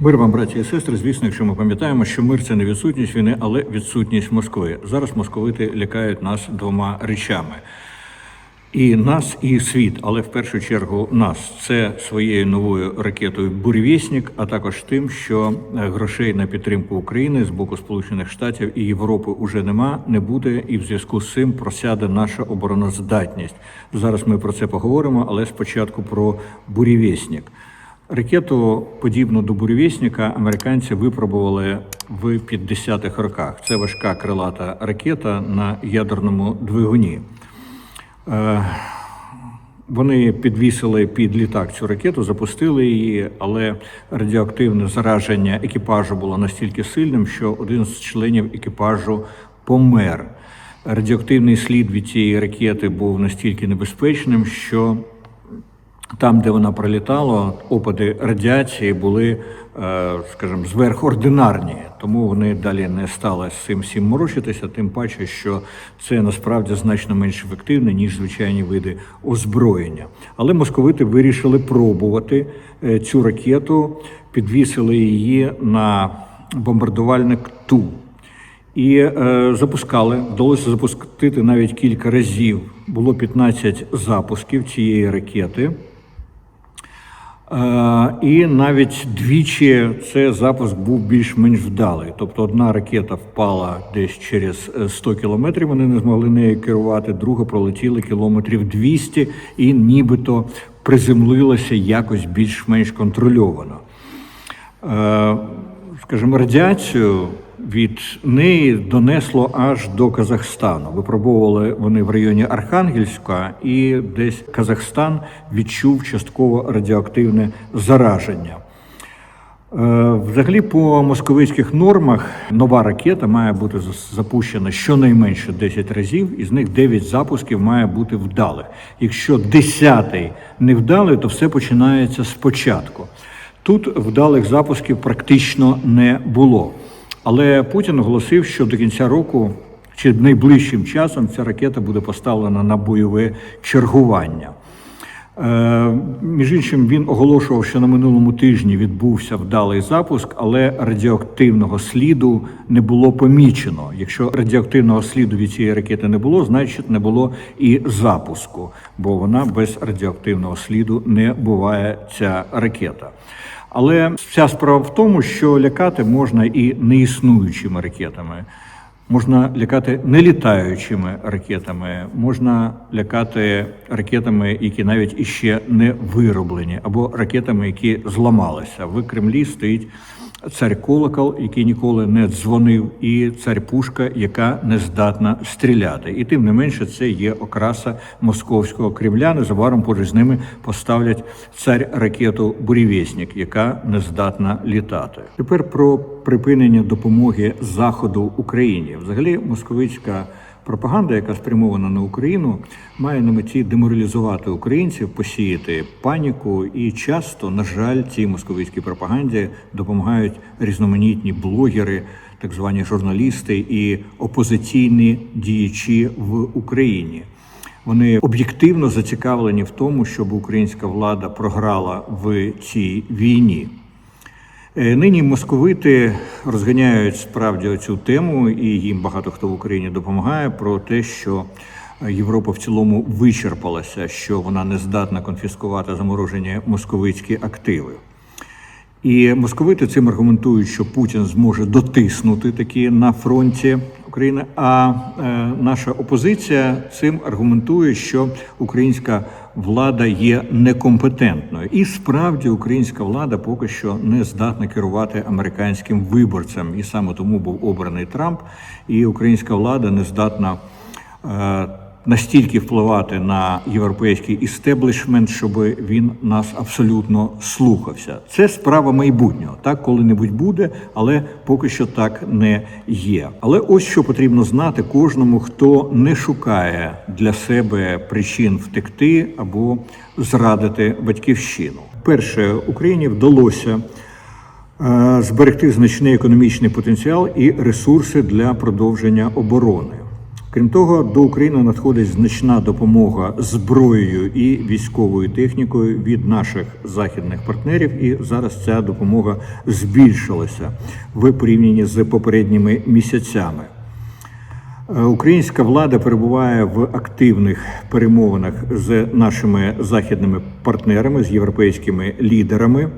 Мир вам, браті і сестри. Звісно, якщо ми пам'ятаємо, що мир це не відсутність війни, але відсутність Москви. Зараз московити лякають нас двома речами. І нас, і світ, але в першу чергу нас. Це своєю новою ракетою Буревісник, а також тим, що е, грошей на підтримку України з боку Сполучених Штатів і Європи уже нема, не буде, і в зв'язку з цим просяде наша обороноздатність. Зараз ми про це поговоримо, але спочатку про Буревісник. Ракету, подібну до буревісника, американці випробували в 50-х роках. Це важка крилата ракета на ядерному двигуні. Е, Вони підвісили під літак цю ракету, запустили її, але радіоактивне зараження екіпажу було настільки сильним, що один з членів екіпажу помер. Радіоактивний слід від цієї ракети був настільки небезпечним, що там, де вона пролітала, опади радіації були, е, скажімо, зверхординарні, тому вони далі не стали з цим всім морочитися, тим паче, що це насправді значно менш ефективне, ніж звичайні види озброєння. Але московити вирішили пробувати е, цю ракету, підвісили її на бомбардувальник Ту. І е, запускали, вдалося запустити навіть кілька разів. Було 15 запусків цієї ракети. Е, і навіть двічі цей запуск був більш-менш вдалий. Тобто одна ракета впала десь через е, 100 кілометрів, вони не змогли нею керувати, друга пролетіла кілометрів 200 і нібито приземлилася якось більш-менш контрольовано. Е, скажімо, радіацію від неї донесло аж до Казахстану. Випробовували вони в районі Архангельська, і десь Казахстан відчув частково радіоактивне зараження. Е, Взагалі, по московицьких нормах нова ракета має бути запущена щонайменше 10 разів, із них 9 запусків має бути вдалих. Якщо 10-й невдалий, то все починається спочатку. Тут вдалих запусків практично не було. Але Путін оголосив, що до кінця року чи найближчим часом ця ракета буде поставлена на бойове чергування. Е, Між іншим, він оголошував, що на минулому тижні відбувся вдалий запуск, але радіоактивного сліду не було помічено. Якщо радіоактивного сліду від цієї ракети не було, значить не було і запуску, бо вона без радіоактивного сліду не буває ця ракета. Але вся справа в тому, що лякати можна і неіснуючими ракетами. Можна лякати нелітаючими ракетами, можна лякати ракетами, які навіть іще не вироблені, або ракетами, які зламалися. В Кремлі стоїть цар колокол, який ніколи не дзвонив, і цар пушка, яка не здатна стріляти. І тим не менше, це є окраса московського Кремля. Незабаром поруч з ними поставлять цар ракету Бурєвєснік, яка не здатна літати. Тепер про припинення допомоги Заходу Україні. Взагалі, московицька пропаганда, яка спрямована на Україну, має на меті деморалізувати українців, посіяти паніку. І часто, на жаль, цій московицькій пропаганді допомагають різноманітні блогери, так звані журналісти і опозиційні діячі в Україні. Вони об'єктивно зацікавлені в тому, щоб українська влада програла в цій війні. Е, Нині московити розганяють справді цю тему, і їм багато хто в Україні допомагає про те, що Європа в цілому вичерпалася, що вона не здатна конфіскувати заморожені московицькі активи. І московити цим аргументують, що Путін зможе дотиснути такі на фронті України. А е, наша опозиція цим аргументує, що українська влада є некомпетентною. І справді українська влада поки що не здатна керувати американським виборцем. І саме тому був обраний Трамп, і українська влада не здатна. Настільки впливати на європейський істеблішмент, щоб він нас абсолютно слухався. Це справа майбутнього. Так коли-небудь буде, але поки що так не є. Але ось що потрібно знати кожному, хто не шукає для себе причин втекти або зрадити батьківщину. Перше, Україні вдалося. е, Зберегти значний економічний потенціал і ресурси для продовження оборони. Крім того, до України надходить значна допомога зброєю і військовою технікою від наших західних партнерів, і зараз ця допомога збільшилася в порівнянні з попередніми місяцями. Е, Українська влада перебуває в активних перемовинах з нашими західними партнерами, з європейськими лідерами.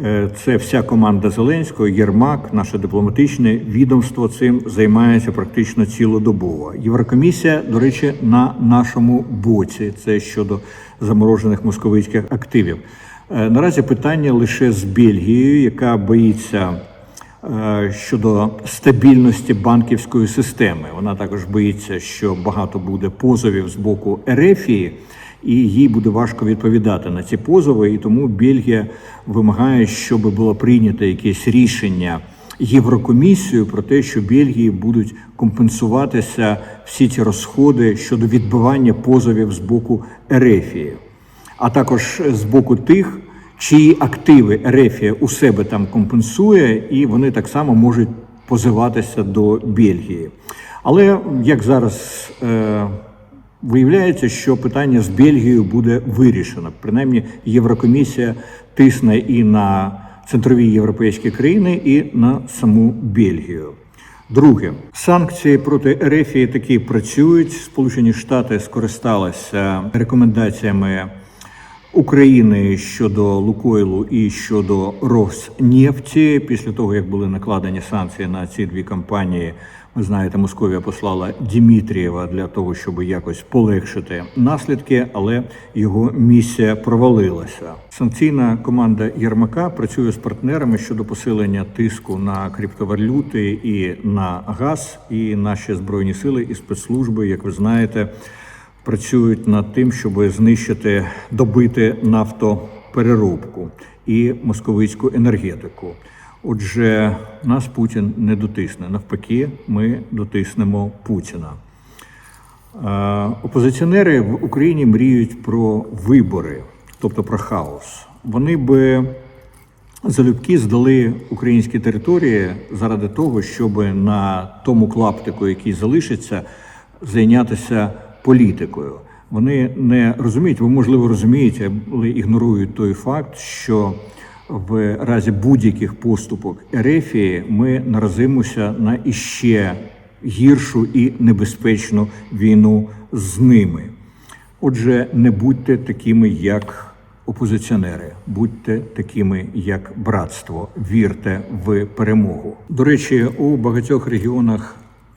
Е, Це вся команда Зеленського, Єрмак, наше дипломатичне відомство цим займається практично цілодобово. Єврокомісія, до речі, на нашому боці. Це щодо заморожених московицьких активів. Е, Наразі питання лише з Бельгією, яка боїться е, щодо стабільності банківської системи. Вона також боїться, що багато буде позовів з боку Ерефії, і їй буде важко відповідати на ці позови. І тому Бельгія вимагає, щоб було прийнято якесь рішення Єврокомісією про те, що Бельгії будуть компенсуватися всі ці розходи щодо відбивання позовів з боку Ерефії а також з боку тих, чиї активи Ерефія у себе там компенсує, і вони так само можуть позиватися до Бельгії. Але як зараз е, виявляється, що питання з Бельгією буде вирішено. Принаймні, Єврокомісія тисне і на центрові європейські країни, і на саму Бельгію. Друге, санкції проти Ерефії таки працюють. Сполучені Штати скористалися рекомендаціями України щодо Лукойлу і щодо Роснефті. Після того як були накладені санкції на ці дві компанії, ви знаєте, Московія послала Дімітрієва для того, щоб якось полегшити наслідки, але його місія провалилася. Санкційна команда Єрмака працює з партнерами щодо посилення тиску на криптовалюти і на газ. І наші збройні сили і спецслужби, як ви знаєте працюють над тим, щоб знищити, добити нафтопереробку і московицьку енергетику. Отже, нас Путін не дотисне. Навпаки, ми дотиснемо Путіна. Е, Опозиціонери в Україні мріють про вибори, тобто про хаос. Вони би залюбки здали українські території заради того, щоб на тому клаптику, який залишиться, зайнятися політикою. Вони не розуміють, ви можливо розумієте, але ігнорують той факт, що в разі будь-яких поступок Ерефії ми наразимося на іще гіршу і небезпечну війну з ними. Отже, не будьте такими, як опозиціонери, будьте такими, як братство. Вірте в перемогу. До речі, у багатьох регіонах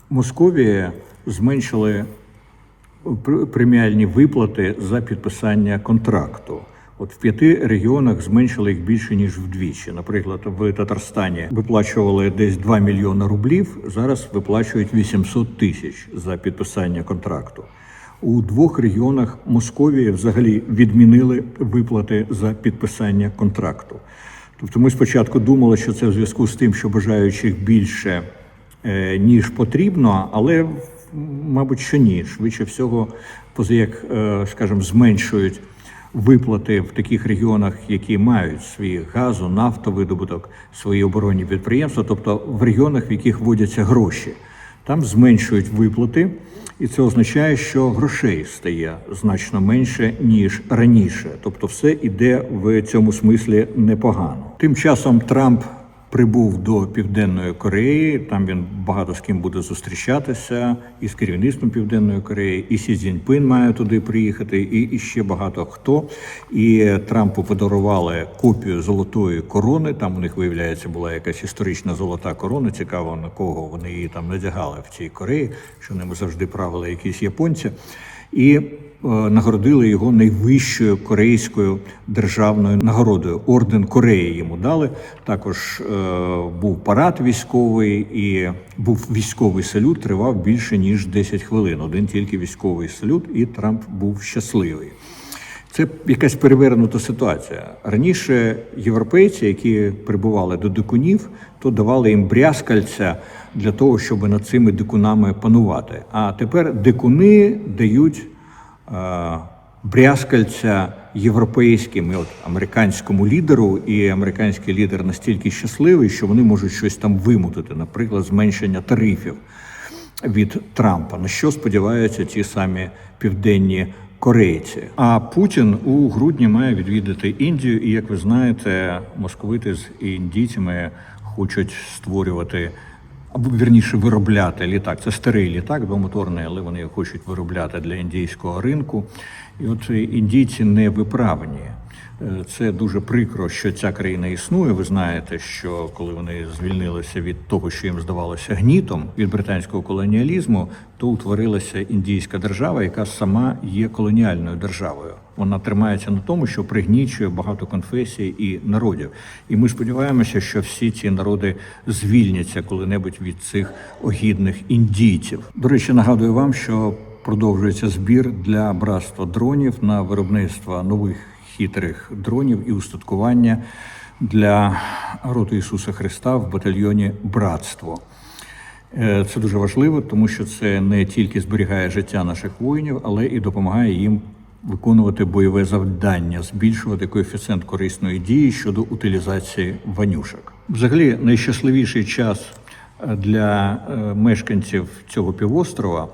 Московії зменшили преміальні виплати за підписання контракту. От в п'яти регіонах зменшили їх більше ніж вдвічі. Наприклад, в Татарстані виплачували десь 2 мільйони рублів. Зараз виплачують 800 тисяч за підписання контракту. У двох регіонах Московії взагалі відмінили виплати за підписання контракту. Тобто, ми спочатку думали, що це в зв'язку з тим, що бажаючих більше е, ніж потрібно, але мабуть, що ні. Швидше всього, поза як, е, скажімо, зменшують виплати в таких регіонах, які мають свій газу, нафтовидобуток, свої оборонні підприємства, тобто в регіонах, в яких вводяться гроші. Там зменшують виплати, і це означає, що грошей стає значно менше ніж раніше. Тобто, все іде в цьому смислі непогано. Тим часом Трамп прибув до Південної Кореї. Там він багато з ким буде зустрічатися і з керівництвом Південної Кореї, і Сі Цзіньпин має туди приїхати, і, ще багато хто. І Трампу подарували копію золотої корони. Там у них виявляється була якась історична золота корона. Цікаво на кого вони її там надягали в цій Кореї, що ними завжди правили якісь японці. І нагородили його найвищою корейською державною нагородою. Орден Кореї йому дали. Також е, був парад військовий і був військовий салют. Тривав більше ніж 10 хвилин. Один тільки військовий салют, і Трамп був щасливий. Це якась перевернута ситуація. Раніше європейці, які прибували до дикунів, то давали їм брязкальця для того, щоб над цими дикунами панувати. А тепер дикуни дають е, брязкальця європейським і от американському лідеру, і американський лідер настільки щасливий, що вони можуть щось там вимутити, наприклад, зменшення тарифів. від Трампа. На що сподіваються ті самі південні корейці? А Путін у грудні має відвідати Індію, і як ви знаєте, московити з індійцями хочуть створювати або вірніше виробляти літак. Це старий літак, двомоторний, але вони його хочуть виробляти для індійського ринку. І от індійці не виправні. Е, Це дуже прикро, що ця країна існує. Ви знаєте, що коли вони звільнилися від того, що їм здавалося гнітом від британського колоніалізму, то утворилася індійська держава, яка сама є колоніальною державою. Вона тримається на тому, що пригнічує багато конфесій і народів. І ми сподіваємося, що всі ці народи звільняться коли-небудь від цих огідних індійців. До речі, нагадую вам, що продовжується збір для братства дронів на виробництво нових хитрих дронів і устаткування для роти Ісуса Христа в батальйоні Братство. Е, Це дуже важливо, тому що це не тільки зберігає життя наших воїнів, але і допомагає їм виконувати бойове завдання, збільшувати коефіцієнт корисної дії щодо утилізації ванюшок. Взагалі, найщасливіший час е, для е, мешканців цього півострова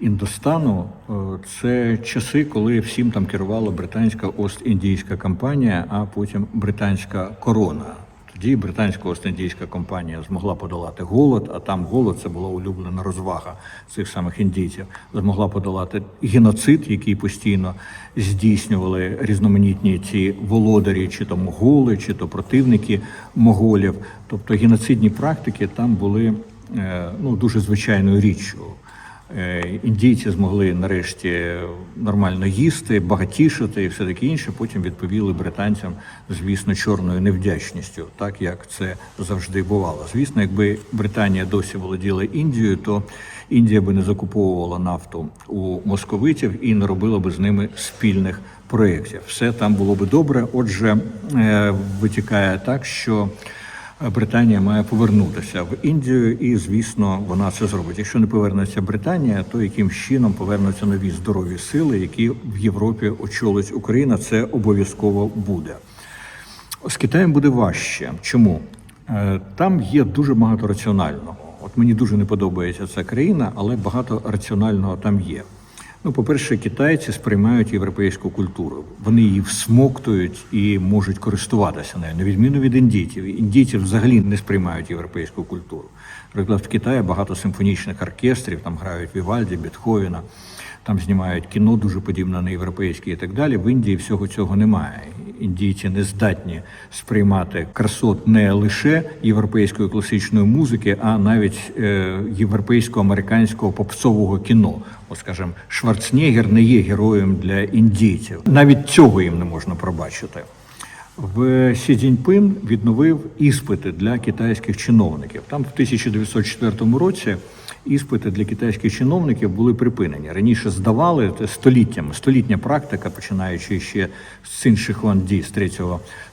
Індостану е, це часи, коли всім там керувала британська Ост-Індійська компанія, а потім британська корона. Тоді британська Ост-Індійська компанія змогла подолати голод, а там голод це була улюблена розвага цих самих індійців. Змогла подолати геноцид, який постійно здійснювали різноманітні ці володарі, чи то моголи, чи то противники моголів. Тобто геноцидні практики там були е, ну, дуже звичайною річчю. Е, Індійці змогли нарешті нормально їсти, багатішати і все таке інше. Потім відповіли британцям, звісно, чорною невдячністю, так як це завжди бувало. Звісно, якби Британія досі володіла Індією, то Індія би не закуповувала нафту у московитів і не робила би з ними спільних проєктів. Все там було би добре. Отже, е, витікає так, що. Британія має повернутися в Індію, і звісно, вона це зробить. Якщо не повернеться Британія, то яким чином повернуться нові здорові сили, які в Європі очолить Україна. Це обов'язково буде. З Китаєм буде важче. Чому? Е, Там є дуже багато раціонального. От мені дуже не подобається ця країна, але багато раціонального там є. Ну, по-перше, китайці сприймають європейську культуру. Вони її всмоктують і можуть користуватися нею, на відміну від індійців. Індійці взагалі не сприймають європейську культуру. Наприклад, в Китаї багато симфонічних оркестрів, там грають Вівальді, Бетховена, там знімають кіно дуже подібне на європейське і так далі. В Індії всього цього немає. Індійці не здатні сприймати красот не лише європейської класичної музики, а навіть е, європейсько-американського попсового кіно. О, скажімо, Шварценеггер не є героєм для індійців. Навіть цього їм не можна пробачити. В Сі Цзіньпин відновив іспити для китайських чиновників. Там в 1904 році іспити для китайських чиновників були припинені. Раніше здавали століттями, столітня практика, починаючи ще з Цин Шихуанді з 3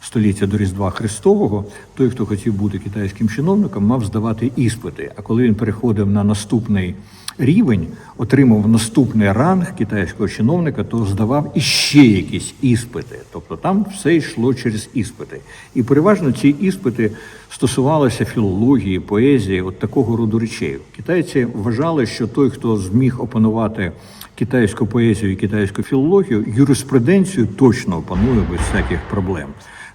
століття до Різдва Христового. Той, хто хотів бути китайським чиновником, мав здавати іспити. А коли він переходив на наступний рівень, отримав наступний ранг китайського чиновника, то здавав іще якісь іспити. Тобто там все йшло через іспити. І переважно ці іспити стосувалися філології, поезії, от такого роду речей. Китайці вважали, що той, хто зміг опанувати китайську поезію і китайську філологію, юриспруденцію точно опанує без всяких проблем.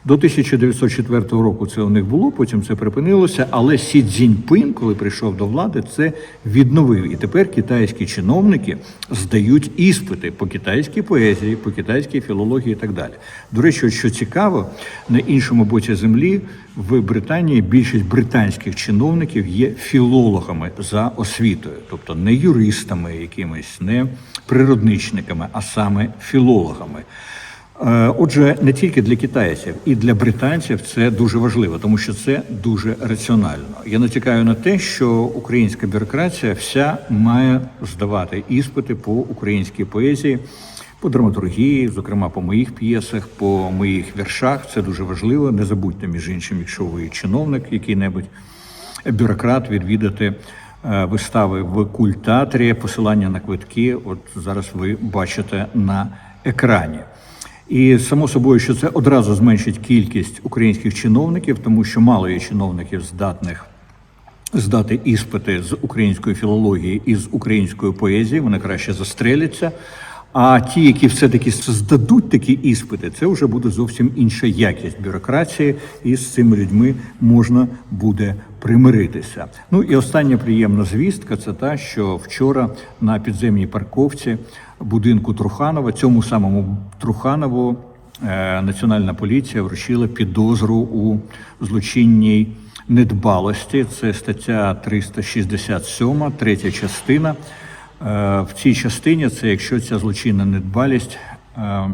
До 1904 року це у них було, потім це припинилося. Але Сі Цзіньпин, коли прийшов до влади, це відновив. І тепер китайські чиновники здають іспити по китайській поезії, по китайській філології і так далі. До речі, що цікаво, на іншому боці землі в Британії більшість британських чиновників є філологами за освітою, тобто не юристами, якимись, не природничниками, а саме філологами. Е, Отже, не тільки для китайців, і для британців це дуже важливо, тому що це дуже раціонально. Я натякаю на те, що українська бюрократія вся має здавати іспити по українській поезії, по драматургії, зокрема по моїх п'єсах, по моїх віршах. Це дуже важливо. Не забудьте, між іншим, якщо ви чиновник, який-небудь бюрократ, відвідати е, вистави в культатрі, посилання на квитки. От зараз ви бачите на екрані. І само собою, що це одразу зменшить кількість українських чиновників, тому що мало є чиновників здатних здати іспити з української філології і з української поезії, вони краще застреляться. А ті, які все-таки здадуть такі іспити, це вже буде зовсім інша якість бюрократії, і з цими людьми можна буде примиритися. Ну і остання приємна звістка це та, що вчора на підземній парковці будинку Труханова, цьому самому Труханову, е, національна поліція вручила підозру у злочинній недбалості. Це стаття 367, третя частина. Е, В цій частині це якщо ця злочинна недбалість е,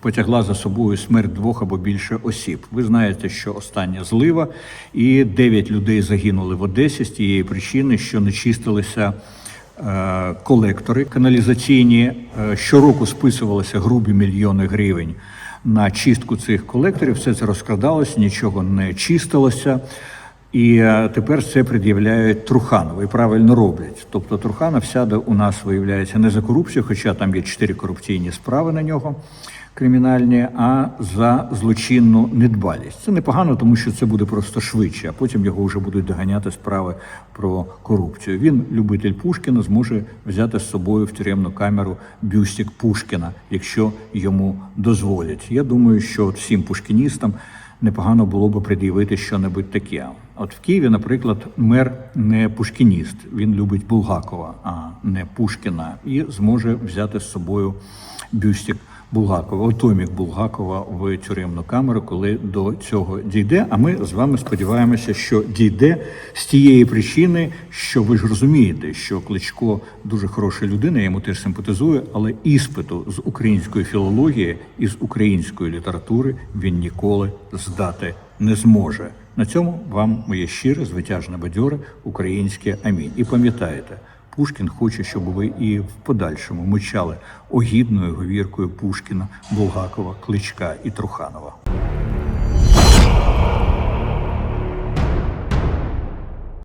потягла за собою смерть двох або більше осіб. Ви знаєте, що остання злива, і дев'ять людей загинули в Одесі з тієї причини, що не чистилися колектори каналізаційні. Е, Щороку списувалися грубі мільйони гривень на чистку цих колекторів. Все це розкрадалося, нічого не чистилося. І е, тепер це пред'являють Труханову і правильно роблять. Тобто Труханов сяде у нас, виявляється, не за корупцію, хоча там є чотири корупційні справи на нього кримінальні, а за злочинну недбалість. Це непогано, тому що це буде просто швидше, а потім його вже будуть доганяти справи про корупцію. Він, любитель Пушкіна, зможе взяти з собою в тюремну камеру бюстик Пушкіна, якщо йому дозволять. Я думаю, що всім пушкіністам непогано було би пред'явити щонебудь таке. От в Києві, наприклад, мер не пушкініст, він любить Булгакова, а не Пушкіна, і зможе взяти з собою бюстик Булгакова, отомік Булгакова в тюремну камеру, коли до цього дійде. А ми з вами сподіваємося, що дійде з тієї причини, що ви ж розумієте, що Кличко дуже хороша людина, я йому теж симпатизую, але іспиту з української філології і з української літератури він ніколи здати не зможе. На цьому вам моє щире, звитяжне бадьоре українське амінь. І пам'ятаєте. Пушкін хоче, щоб ви і в подальшому мочали огідною говіркою Пушкіна, Булгакова, Кличка і Труханова.